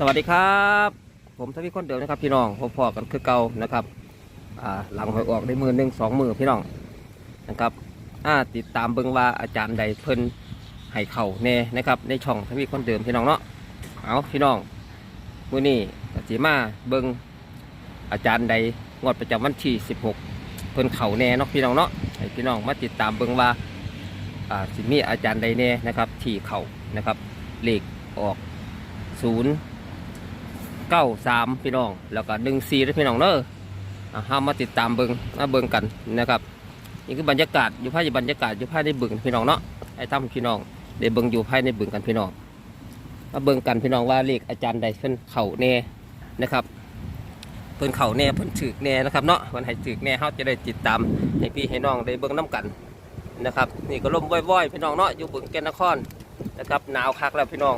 สวัสดีครับ ผมทวีคนเดิมนะครับพี่น้องพอกันคือเก่านะครับหลังหวยออกได้มือหนึ่งสองมือพี่น้องนะครับติดตามเบิงว่าอาจารย์ใดเพิ่นให้เข่าแน่นะครับในช่องทวีคนเดิมพี่น้องเนาะเอาพี่น้องมื้อนี้ก็สิมาเบิงอาจารย์ใดงวดประจำวันที่ 16 เพิ่นเข่าแน่เนาะพี่น้องเนาะให้พี่น้องมาติดตามเบิงว่าสิมีอาจารย์ใดแน่นะครับที่เข่านะครับเลขออกศูนย์ เก้าสามพี่น้อง แล้วก็หนึ่งสี่ด้พี่น้องเนอะห้ามาติดตามเบิงมาเบิงกันนะครับนี่คือบรรยากาศอยู่ภายในบรรยากาศอยู่ภายในบึงพี่น้องเนาะให้ทำพี่น้องได้เบิงอยู่ภายในบึงกันพี่น้องมาเบิงกันพี่น้องว่าเลขอาจารย์ใดเพิ่นเข่าแน่นะครับเพิ่นเข่าแน่เพิ่นถือแน่นะครับเนาะเพิ่นให้ถือแน่เขาจะได้ติดตามให้พี่ให้น้องได้เบิงน้กันนะครับ นี่ก็ลมว่อยๆพี่น้องเนาะอยู่บึงแก่นนครนะครับหนาวคักแล้วพี่น้อง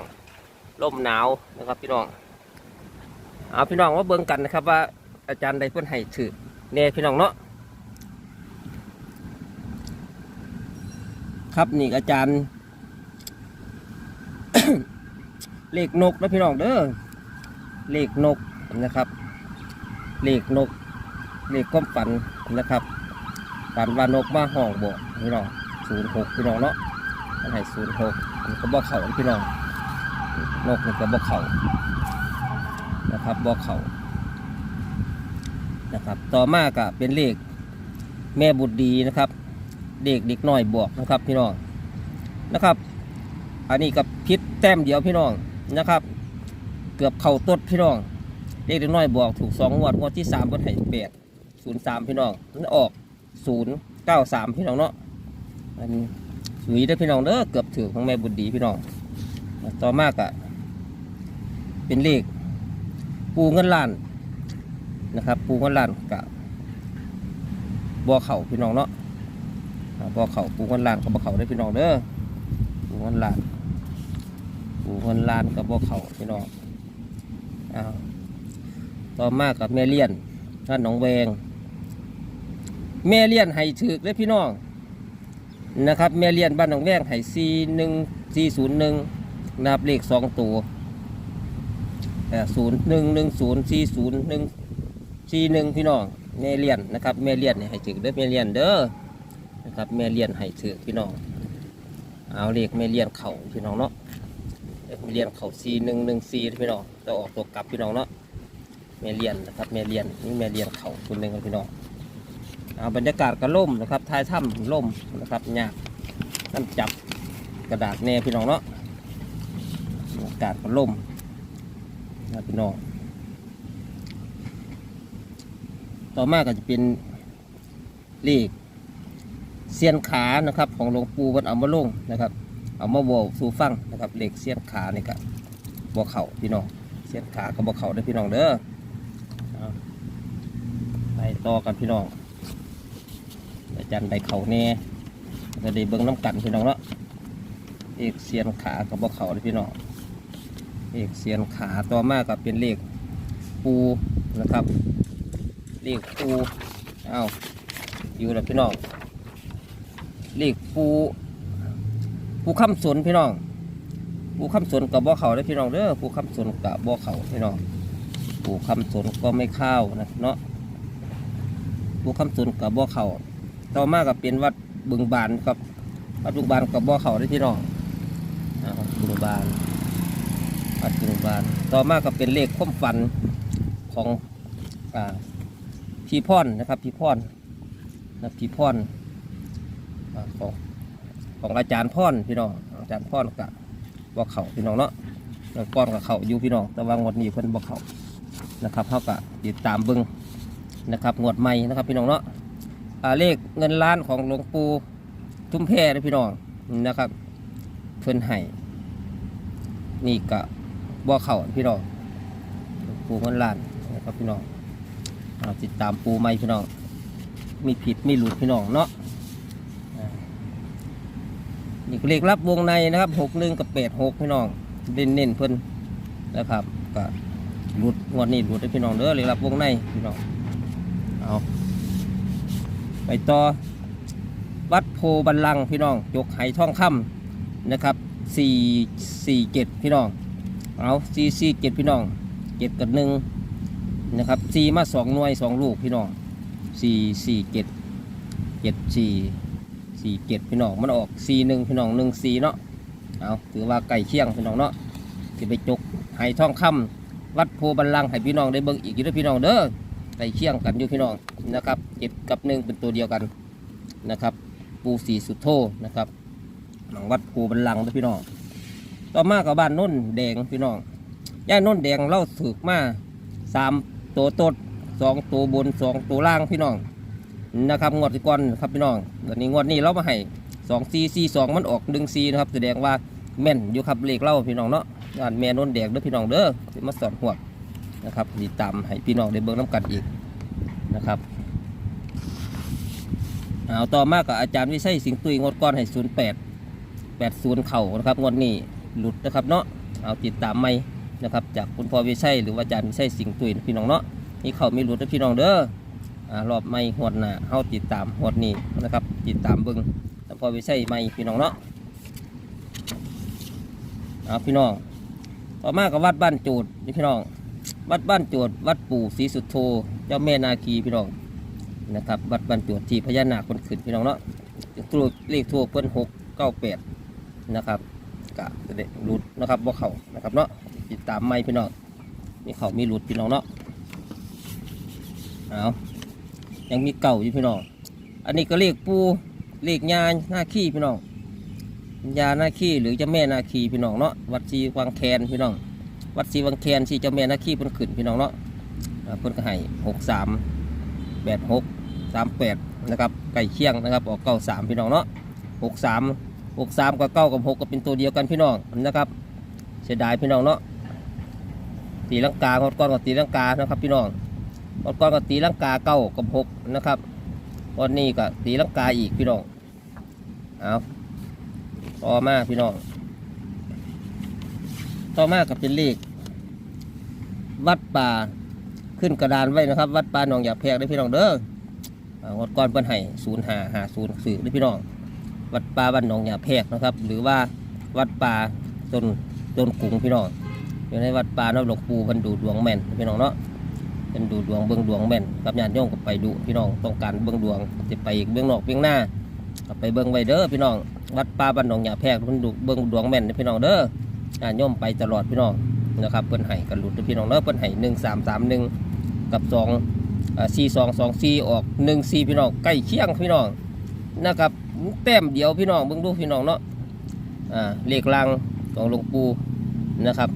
ลมหนาวนะครับพี่น้อง เอาพี่น้องมาเบิ่งกันนะครับว่าอาจารย์ใดเพิ่นให้ถือแน่พี่น้องเนาะครับนี่อาจารย์ เลขนกนะพี่น้องเด้อเลขนกนะครับ เลขนก เลขความฝันนะครับฝันว่านกมาห้องบอกพี่น้องศูนย์หกพี่น้องเนาะมันให้ศูนย์หกมันก็บอกเขาพี่น้องนกมันก็บอกเขา นะครับบอกเขานะครับ ต่อมาก็เป็นเลขแม่บุตรดีนะครับเด็กเด็กน้อยบวกนะครับพี่น้องนะครับ อันนี้กับพิษแต้มเดียวพี่น้องนะครับ เกือบเข่าต้นพี่น้องเด็กเด็กน้อยบวกถูกสองงวดงวดที่สามก็ให้แปดศูนย์สามพี่น้องมันออกศูนย์เก้าสามพี่น้องเนาะอันนี้สวยเด้อพี่น้องเด้อเกือบถือของแม่บุตรดีพี่น้อง ต่อมากอะเป็นเลข ปูเงินล้านนะครับ ปูเงินล้านกับบ่อเข่าพี่น้องเนาะบ่อเข่าปูเงินล้านกับบ่อเข่าได้พี่น้องเด้อปูเงินล้านปูเงินล้านกับบ่อเข่าพี่น้องอ้าวต่อมากับแม่เลี้ยนท่านหนองแวงแม่เลี้ยนให้ถือเลยพี่น้องนะครับแม่เลี้ยนบ้านหนองแวงให้ซีหนึ่งซีศูนย์หนึ่งนะครับเลขสองตัว ศูนย์หนึ่งหนึ่งศูนย์สี่ศูนย์หนึ่งสี่หนึ่งพี่น้องแม่เลียนนะครับแม่เลียนเนี่ยให้ถือเด้อแม่เลียนเด้อนะครับแม่เลียนให้ถือพี่น้องเอาเลขแม่เลียนเข่าพี่น้องเนาะเลขแม่เลียนเข่าสี่หนึ่งหนึ่งสี่พี่น้องจะออกตัวกลับพี่น้องเนาะแม่เลียนนะครับแม่เลียนนี่แม่เลียนเข่าตัวหนึ่งครับพี่น้องเอาบรรยากาศก็ล่มนะครับท้ายถ้ำล่มนะครับยากน้ำจับกระดาษแน่พี่น้องเนาะบรรยากาศก็ล่ม นะพี่น้องต่อมาก็จะเป็นเลขเสียนขานะครับ ของหลวงปู่วัดเอามาลงนะครับ เอามาบอกสู่ฟังนะครับเลขเสียนขานี่ก็บอกเข่าพี่น้องเสียนขาก็บอกเข่าได้พี่น้องเด้อไปต่อกันพี่น้องอาจารย์ได้เข่าแน่ก็ได้เบิ้งน้ำกันพี่น้องเนาะเลขเสียนขาก็บบอกเข่าได้พี่น้อง เลขเสียนขาต่อมาก็เป็นเลขปูนะครับ เลขปูเอาอยู่แล้วพี่น้อง เลขปูปูคำสนพี่น้องปูคำสนกับบ่อเขาได้พี่น้องเด้อปูคำสนกับบ่อเขาพี่น้องปูคำสนก็ไม่เข้าวนะเนาะปูคำสนกับบ่อเขาต่อมาก็เป็นวัดบึงบานครับวัดบึงบานกับบ่อเขาได้พี่น้องอ่าบึงบาน บันต่อมาก็เป็นเลขความฝันของอพี่พ่อนนะครับพี่พ่อนนะพี่พ่อนอของของอาจารย์พ่อนพี่น้องอาจารย์พ่อนกับบอกเขาพี่น้องเนาะแล้วป้อนกับเขาอยู่พี่น้องแต่ว่างวดนี้เพิ่นบอกเขานะครับเขาก็ติดตามเบิ้งนะครับงวดใหม่นะครับพี่น้องเนาะเลขเงินล้านของหลวงปู่ทุ่มแพนะพี่น้องนะครับเพิ่นให้นี่ก็ บ่อเข่าพี่น้องปูเงินล้านนะครับพี่น้องติดตามปูไหมพี่น้องมีผิดมีหลุดพี่น้องเนาะนี่ก็เลขรับวงในนะครับหกหนึ่งกับแปดหกพี่น้องเน้นเน้นเพิ่นนะครับก็หลุดงวดนี้หลุดได้พี่น้องเด้อเลขรับวงในพี่น้องเอาไปต่อวัดโพบันลังพี่น้องยกไหทองคำนะครับสี่สี่เจ็ดพี่น้อง เอาซีซีเจ็ดพี่น้องเจ็ดกับหนึ่งนะครับซีมาสองหน่วยสองลูกพี่น้องสี่สี่เจ็ดเจ็ดสี่สี่เจ็ดพี่น้องมันออกสี่หนึ่งพี่น้องหนึ่งสี่เนาะเอาถือว่าไก่เคียงพี่น้องเนาะที่ไปจกไหทองคำวัดโพบันลังให้พี่น้องได้เบิ่งอีกด้วยพี่น้องเด้อไก่เคียงกันอยู่พี่น้องนะครับเจ็ดกับหนึ่งเป็นตัวเดียวกันนะครับ ปูสีสุดโทนะครับหลังวัดโพบันลังด้อพี่น้อง ต่อมากับบ้านโน้นแดงพี่น้องย่านโน้นแดงเล่าสึกมาสามตัวต้นสองตัวบนสองตัวล่างพี่น้องนะครับงวดก่อนครับพี่น้องวันนี้งวดนี้เรามาให้สองซีซีสองมันออกหนึ่งซีนะครับแสดงว่าแม่นอยู่ครับเลขเล่าพี่น้องเนาะย่านแม่โน้นแดงเด้อพี่น้องเด้อมาสอนหัวนะครับติดตามให้พี่น้องได้เบิ่งน้ำกันอีกนะครับเอาต่อมากับอาจารย์วิชัยสิงห์ตุยงวดก้อนให้ศูนย์แปดแปดศูนย์เข่านะครับงวดนี้ หลุดนะครับเนาะเอาติดตามไม่นะครับจากคุณพ่อวิชัยหรือว่าอาจารย์วิชัยสิงห์ตุยพี่น้องเนาะนี่เขาไม่หลุดนะพี่น้องเด้ออรอบไม่หวดหนาเฮาติดตามหวดนี้นะครับ ติดตามเบิ้งแต่พ่อวิชัยไม่พี่น้องเนาะเอาพี่น้องต่อมากับวัดบ้านโจดนี่พี่น้อง วัดบ้านโจดวัดปู่ศรีสุโธเจ้าแม่นาคีพี่น้องนะครับ วัดบ้านโจดที่พญานาคคนขึ้นพี่น้องเนาะตัวเลขทั่วเพิ่นหกเก้าแปดนะครับ กะจะได้รุดนะครับบ่เขานะครับเนาะติดตามไม่พี่น้องมีเขามีรุดพี่น้องเนาะเอายังมีเก่าอยู่พี่น้องอันนี้ก็เลขปูเลขยกยาหน้าขี้พี่น้องยาหน้าขี้หรือเจ้าแม่นาคีพี่น้องเนาะวัดชีวังแคนพี่น้อง วัดชีวังแคนชีเจ้าแม่นาคีเพิ่นขึ้นพี่น้องเนาะเพิ่นก็ให้หกสามแปดหกสามแปดนะครับไก่เคียงนะครับออกเก้าสามพี่น้องเนาะหกสาม หกสามกับเก้ากับหกก็เป็นตัวเดียวกันพี่น้องนะครับ เสียดายพี่น้องเนาะตีลังกางดก้อนกับตีลังกานะครับ พี่น้องงดก้อนกับตีลังกาเก้ากับหกนะครับวันนี้ก็ตีลังกาอีกพี่น้องเอาต่อมาพี่น้อง ต่อมาก็เป็นเลขวัดป่าขึ้นกระดานไว้นะครับ วัดป่าหนองยาแพรกได้พี่น้องเด้ออ่างดก้อนเปิ้นให้ศูนย์หาหาศูนย์สื่อได้พี่น้อง วัดป่าบ้านหนองยาแพรกนะครับ หรือว่าวัดป่าต้นต้นกุ้งพี่น้องอยู่ในวัดป่านาะหลวงปู่เพันดูดวงแม่นพี่น้องเนาะเป็นดูดวงเบื้องดวงแม่นกับญาติโยมก็ไปดูพี่น้องต้องการเบื้องดวงจะไปอีกเบื้องนอกเบื้องหน้าก็ไปเบื้องไว้เด้อพี่น้อง วัดป่าบ้านหนองยาแพรกเพิ่นดูเบื้องดวงแม่นพี่น้องเด้อญาติโยมไปตลอดพี่น้องนะครับเพิ่นให้กันหลุดพี่น้องเด้อเพิ่นให้หนึ่งสามสามหนึ่งกับสองสี่สองสองสี่ออกหนึ่งสี่พี่น้องใกล้เคียงพี่น้องนะครับ แต้มเดียวพี่น้องเบิ่งดูพี่น้องเนาะอ่าเลขลังของหลวงปู่นะครับ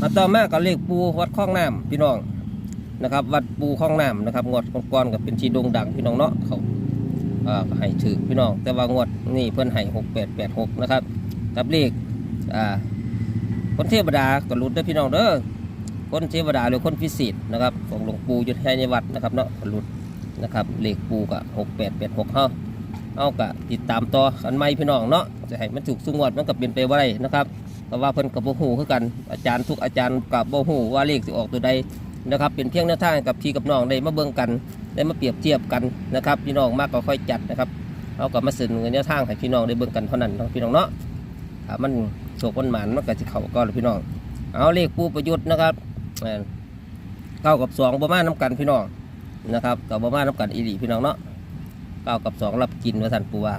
มาต่อมากับเลขปูวัดข้องน้ำพี่น้องนะครับ วัดปูข้องน้ำนะครับงวดก่อนกับเป็นชีดงดังพี่น้องเนาะเขาอ่าให้ถือพี่น้อง แต่ว่างวดนี่เพิ่นให้หกแปดแปดหกนะครับกับเลขอ่าคนเทวดาก็หลุดเด้พี่น้องเด้อคนเทวดาหรือคนพิเศษนะครับของหลวงปู่อยู่ในวัดนะครับเนาะก็หลุดนะครับเลขปูกะหกแปดแปดหกเฮา เอากะติดตามต่อกันไม่พี่น้องเนาะจะให้มันถูกสุงวดมันก็เป็นไปว่าไรนะครับเพราะว่าเพิ่นกับโบหูคือกันอาจารย์ทุกอาจารย์กับโบหูว่าเลขสิออกตัวใดนะครับเป็นเพียงแนวทางกับพี่กับน้องได้มาเบิ่งกันได้มาเปรียบเทียบกันนะครับ พี่น้องมากก็ค่อยจัดนะครับเอากับมาเสนอแนวทางให้พี่น้องได้เบิ่งกันเท่านั้นพี่น้องเนาะถ้ามันโศกมันหมานมันก็จะเข้าก็พี่น้อง เอาเลขปูประยุทธ์นะครับเก้ากับสองประมาณน้ำกันพี่น้องนะครับกับประมาณน้ำกัดอีหลีพี่น้องเนาะ เก้ากับสองรับกินว่าสันปูว่า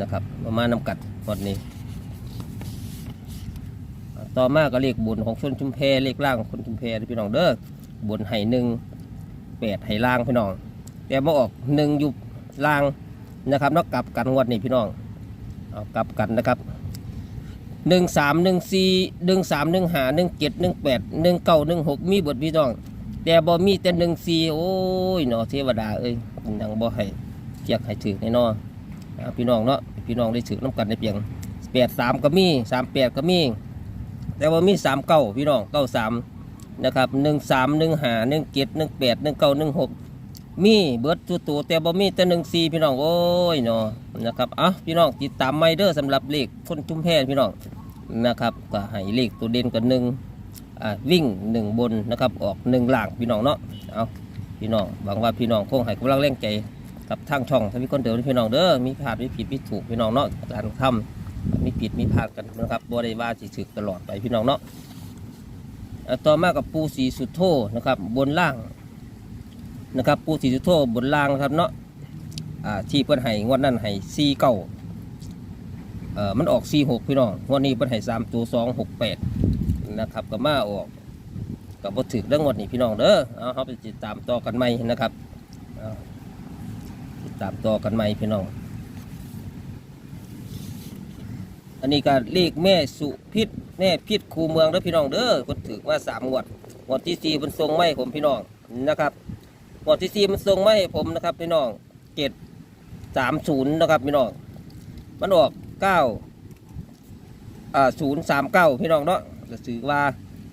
นะครับประมาณน้ำกัดหมดนี้ ต่อมาก็เลขบุญของชนชุมแพเลขล่างของคนชุมแพพี่น้องเด้อบุญไห่หนึ่งแปดไห่ล่างพี่น้องแต่มาออกหนึ่งยู่ล่างนะครับนอกกลับกันงวดนี้พี่น้องเอากลับกันนะครับหนึ่งสามหนึ่งสี่หนึ่งสามหนึ่งหาหนึ่งเจ็ดหนึ่งแปดหนึ่งเก้าหนึ่งหกมีบทพี่น้อง แต่บ่มีแต่หนึ่งสี่โอ้ยเนาะเทวดาเอ้ยยังบ่ให้ เจียกให้ถือในนออ่าพี่น้องเนาะพี่น้องได้ถือน้ำกันในเพียงแปดสามก็มีสามแปดก็มี แต่ว่ามีสามเก้าพี่น้องเก้าสามนะครับหนึ่งสามหนึ่งหาหนึ่งเจ็ดหนึ่งแปดหนึ่งเก้าหนึ่งหกมีเบิดตัวตัวแต่บ่มีแต่หนึ่งสี่พี่น้องโอ้ยเนาะนะครับอะพี่น้องติดตามไมเด้อสำหรับเลขคนจุ่มแพรพี่น้องนะครับก็ให้เลขตัวเด่นกันหนึ่งวิ่งหนึ่งบนนะครับออกหนึ่งหลังพี่น้องเนาะเอาพี่น้องหวังว่าพี่น้องคงให้กำลังแรงใจ กับทางช่องถ้ามีคนเดินพี่น้องเด้อมีพลาดมีผิดมีถูกพี่น้องเนาะการทำมีผิดมีพลาดกันนะครับบ่ได้ว่าสิถึกตลอดไปพี่น้องเนาะต่อมากับปูสีสุดโทนะครับบนล่างนะครับปูสีสุดโทบนล่างนะครับเนาะที่เพิ่นให้งวดนั้นให้ซีเก้ามันออกซีหกพี่น้องงวดนี้เพิ่นให้สามตัวสองหกแปดนะครับก็มาออกกับ่ถึกเรื่องงวดนี้พี่น้องเด้อเอาเขาไปติดตามต่อกันใหมนะครับ ตามต่อกันใหม่พี่น้อง อันนี้ก็เลขแม่สุพิษแม่พิษคูเมืองเด้อพี่น้องเด้อคนถือมาสามงวดงวดที่สี่มันทรงไม่ผมพี่น้องนะครับงวดที่สี่มันทรงไม่ผมนะครับพี่น้องเจ็ดสามศูนย์นะครับพี่น้อง มันออกเก้าอ่าศูนย์สามเก้าพี่น้องเนาะก็ถือว่า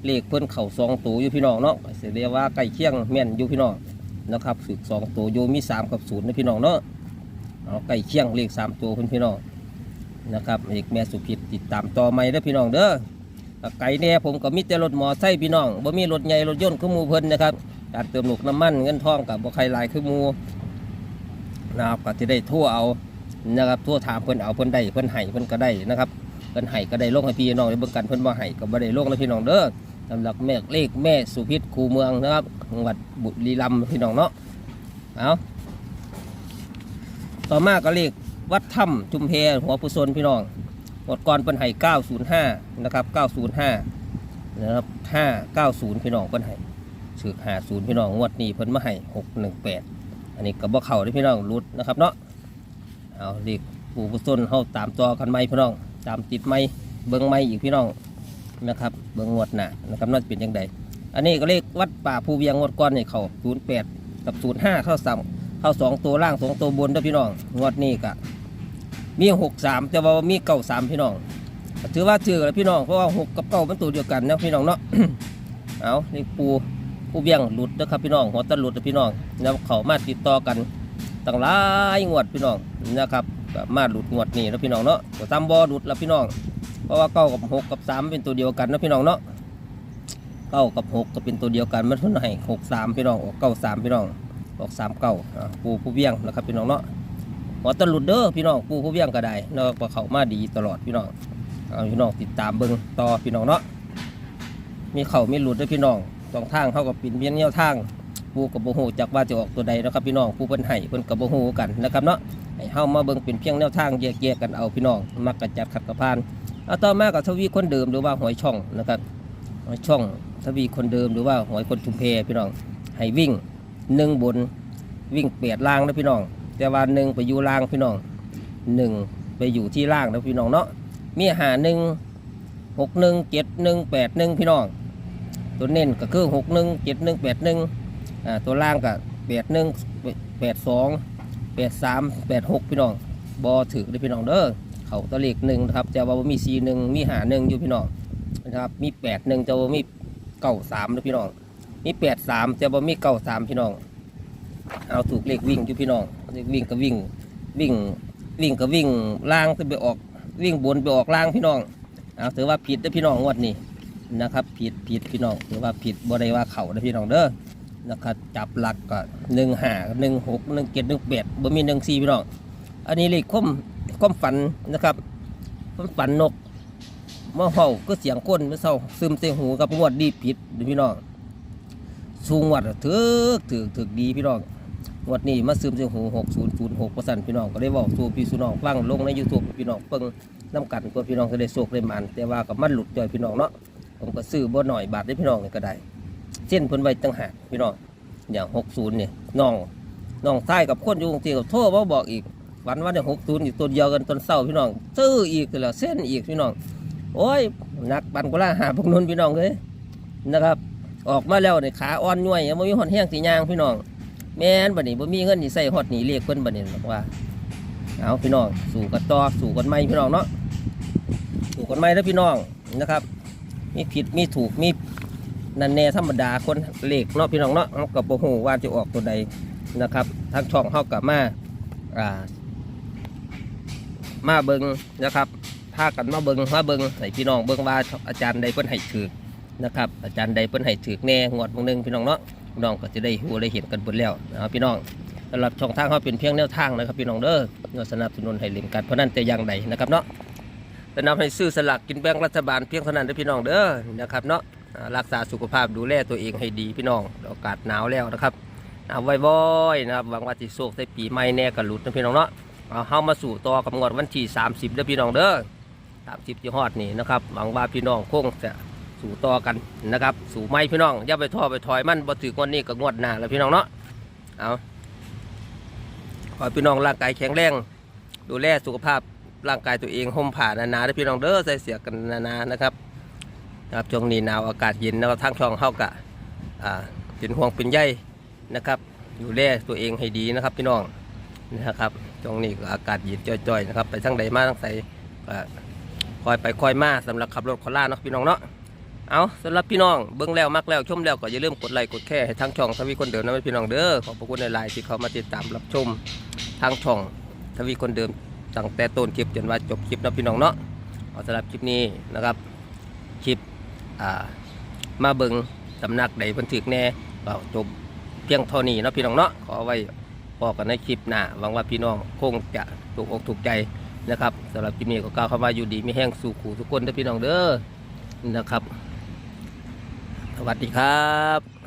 เลขเพิ่นเข่าสองตัวอยู่พี่น้องเนาะก็เรียกว่าใกล้เคียงแม่นอยู่พี่น้อง นะครับฝึกสองตัวอยู่มีสามกับศูนย์นะพี่น้องเนาะเอาใกล้เคียงเลขสามตัวเพิ่นพี่น้องนะครับเอกแม่สุพิษติดตามต่อไม่เด้พี่น้องเด้อไก่แน่ผมก็มีแต่รถมอไซค์พี่น้องบ่มีรถใหญ่รถยนต์คือหมูเพิ่นนะครับการเติมหนุกน้ำมันเงินทองกับบ่ใครลายคือหมูนะครับก็จะได้ทั่วเอานะครับทั่วถามเพิ่นเอาเพิ่นได้เพิ่นให้เพิ่นก็ได้นะครับเพิ่นให้ก็ได้ลงให้พี่น้องได้เบิ่งกันเพิ่นบ่ให้ก็บ่ได้ลงนะพี่น้องเด้อ สำหรับแม่เลขแม่สุพิษคูเมืองนะครับจังหวัดบุรีรัมย์พี่น้องเนาะเอาต่อมาก็เลขวัดถ้ำจุมเพหัวผู้ซนพี่น้องหมดก่อนเป็นไห้905 นะครับ 905 นะครับ 590 พี่น้องเป็นไห้สืบ50 พี่น้องงวดนี้เพิ่นมาให้618 อันนี้ก็บ่เข้าเด้อพี่น้องรุดนะครับเนาะเอาเรียกผู้ผู้ซนเฮาตามต่อกันไหมพี่น้อง ตามติดไหมเบิ่งไหมอีกพี่น้อง นะครับเบิ่งงวดหน้านะครับน่าจะเป็นยังไงอันนี้ก็เลขวัดป่าภูเวียงงวดก่อนนี่เข้า08กับ05เข้าซ้ำเข้าสองตัวล่างสองตัวบนด้อพี่น้องงวดนี้ก็มีหกสามแต่ว่ามีเก้าสามพี่น้องถือว่าถือแล้วพี่น้องเพราะว่าหกกับเก้ามันตัวเดียวกันนะพี่น้องเนาะเอานี่ปูปูเบียงหลุดนะครับพี่น้องหัวตะหลุดนะพี่น้องแล้วเขามาติดต่อกันตั้งหลายงวดพี่น้องนะครับมาหลุดงวดนี้นะพี่น้องเนาะก็ตามบอหลุดแล้วพี่น้อง เพราะว่าเก้ากับหกกับสามเป็นตัวเดียวกันนะพี่น้องเนาะเก้ากับหกก็เป็นตัวเดียวกันมันเท่าไหร่หกสามพี่น้องออกเก้าสามพี่น้องออกสามเก้าปูปูเบี้ยงนะครับพี่น้องเนาะหมอตลุดเด้อพี่น้องปูผู้เวียงก็ได้เนาะเขามาดีตลอดพี่น้องเอาพี่น้องติดตามเบิ่งต่อพี่น้องเนาะมีเขามีหลุดเด้วยพี่น้องสองทางเขากับปินเบี้ยนเงี้ยวทางปูกับโบหูจากว่าจะออกตัวใดนะครับพี่น้องปูเพิ่นไห้เพิ่นกับโบหูกันนะครับเนาะให้เฮามาเบิ่งเป็นเพียงแนวทางแยกๆกันเอาพี่น้องมักกระจัดขัดกระพาน เอาต่อมากับทวีคนเดิมหรือว่าหอยช่องนะครับหอยช่องทวีคนเดิมหรือว่าหอยคนชุมเพพี่น้องให้วิ่งหนึ่งบนวิ่งเปียดล่างนะพี่น้อง แต่ว่าหนึ่งไปอยู่ล่างพี่น้องหนึ่งไปอยู่ที่ล่างนะพี่น้องเนาะมีหาหนึ่งหกหนึ่งเจ็ดหนึ่งแปดหนึ่งพี่น้อง ตัวเน้นก็คือหกหนึ่งเจ็ดหนึ่งแปดหนึ่งตัวล่างก็แปดหนึ่งแปดสองแปดสามแปดหกพี่น้องบอถือเลยพี่น้องเด้อ เขาตัวเลขหนึ่งนะครับแต่ว่าบ่มีสี่หนึ่งมีหาหนึ่งอยู่พี่น้องนะครับมีแปดหนึ่งแต่ว่ามีเก้าสามนะพี่น้องมีแปดสามแต่ว่ามีเก้าสามพี่น้อง เอาถูกเลขวิ่งอยู่พี่น้องเลขวิ่งก็วิ่งวิ่งวิ่งก็วิ่งล่างจะไปออกวิ่งบนไปออกล่างพี่น้องเอาถือว่าผิดนะพี่น้องงวดนี้นะครับผิดผิดพี่น้องถือว่าผิดบ่ได้ว่าเข่านะพี่น้องเด้อนะครับจับหลักก็หนึ่งห้าหนึ่งหกหนึ่งเจ็ดหนึ่งแปดบ่มีหนึ่งสี่พี่น้อง อันนี้เลขคม ค้มฝันนะครับค้มฝันนกมะเห่าก็เสียงก้นไม่เศร้าซึมเตหูกับงวดดีผิดพี่น้องสูงวัดถือถือถือดีพี่น้องงวดนี้มาซึมเสียงหูหกศูนย์ศูนย์หกเปอร์เซ็นต์พี่น้องก็ได้บอกสู่พี่สูน้องฟังลงในยูทูบพี่น้องเพิ่งน้ำกันกว่าพี่น้องจะได้โศกได้มันแต่ว่ากับมันหลุดจอยพี่น้องเนาะผมก็ซื้อบ่หน่อยบาทได้พี่น้องนี่ก็ได้เส้นเพิ่นไว้ตั้งหากพี่น้องอย่างหกศูนย์เนี่ยน้องน้องใต้กับคนอยู่กรุงเทพกับโทษว่าบอกอีก วันว่าเนี่ยหกศูนย์อยู่ตัวเดียวกันตอนเศร้าพี่น้องซื้ออีกแล้วเส้นอีกพี่น้อง โอ้ยหนักปันกุล่าหาพวกนู้นพี่น้องเลยนะครับ ออกมาแล้วเนี่ยขาอ่อนย่วยยังไม่มีหอนแห้งสียางพี่น้อง แม่นบัดนี้บ่มีเงินนี่ใส่ฮอดหนีเรียกเพิ่นบัดนี้บอกว่าเอาพี่น้องสู่กันต่อสู่กันใหม่พี่น้องเนาะสู่กันใหม่แล้วพี่น้องนะครับ มีผิดมีถูกมีนันแน่ธรรมดาคนเลขเนาะพี่น้องเนาะเอากับโบหูว่าจะออกตัวใดนะครับทางช่องเฮากับมาอ่า มาเบิงนะครับพากันมาเบิงมาเบิงให้พี่น้องเบิงว่าอาจารย์ใดเพิ่นให้ถือนะครับอาจารย์ใดเพิ่นให้ถือแน่งวดบางหนึงพี่น้องเนาะพี่น้องก็จะได้หูได้เห็นกันหมดแล้วนะพี่น้องสำหรับช่องทางเขาเป็นเพียงแนวทางนะครับพี่น้องเด้อเพื่อสนับสนุนให้เล่นกันเพราะนั้นแต่อย่างใดนะครับเนาะจะนำให้ซื้อสลากกินแบ่งรัฐบาลเพียงเท่านั้นเด้อพี่น้องเด้อนะครับเนาะรักษาสุขภาพดูแลตัวเองให้ดีพี่น้องอากาศหนาวแล้วนะครับหนาวบ่อยๆนะครับหวังว่าสิโชคใส่ปีใหม่แน่ก็หลุดนะพี่น้องเนาะ เอาเฮามาสู่ต่อกับงวดวันที่ 30เด้อพี่น้องเด้อ30ที่ฮอดนี่นะครับหวังว่าพี่น้องคงจะสู่ต่อกันนะครับ สู่ไม่พี่น้องอย่าไปท้อไปถอยมันบ่ถืองวดนี้ก็งวดหน้าแล้วพี่น้องเนาะเอาขอพี่น้องร่างกายแข็งแรง ดูแลสุขภาพร่างกายตัวเองห่มผ้าหนาๆเด้อพี่น้องเด้อใส่เสียกันหนาๆนะครับนะครับช่วงนี้หนาวอากาศเย็นนะครับทางช่องเฮากะอ่าเป็นห่วงเป็นใยนะครับ ดูแลตัวเองให้ดีนะครับพี่น้อง นะครับช่วงนี้ก็อากาศเย็นจ่อยๆนะครับ ไปทั้งใดมาทั้งใดก็คอยไปคอยมาสำหรับขับรถคอล่าเนาะพี่น้องเนาะเอาสำหรับพี่น้องเบิ้งแล้วมักแล้วชมแล้วก็อย่าลืมกดไลค์กดแชร์ให้ทางช่องทวีคนเดิมนะพี่น้องเด้อขอบพระคุณในไลน์ที่เขามาติดตามรับชมทางช่องทวีคนเดิมตั้งแต่ต้นคลิปจนว่าจบคลิปนะพี่น้องเนาะเอาสำหรับคลิปนี้นะครับคลิปมาเบิงสำนักใดบันทึกแน่ก็จบเพียงเท่านี้นะพี่น้องเนาะขอไว้ พอกันในคลิปหน้าหวังว่าพี่น้องคงจะถูกอกถูกใจนะครับสำหรับคลิปนี้ก็กล่าวคำว่าอยู่ดีไม่แห้งสู่ขู่ทุกคนเด้อพี่น้องเด้อนะครับ สวัสดีครับ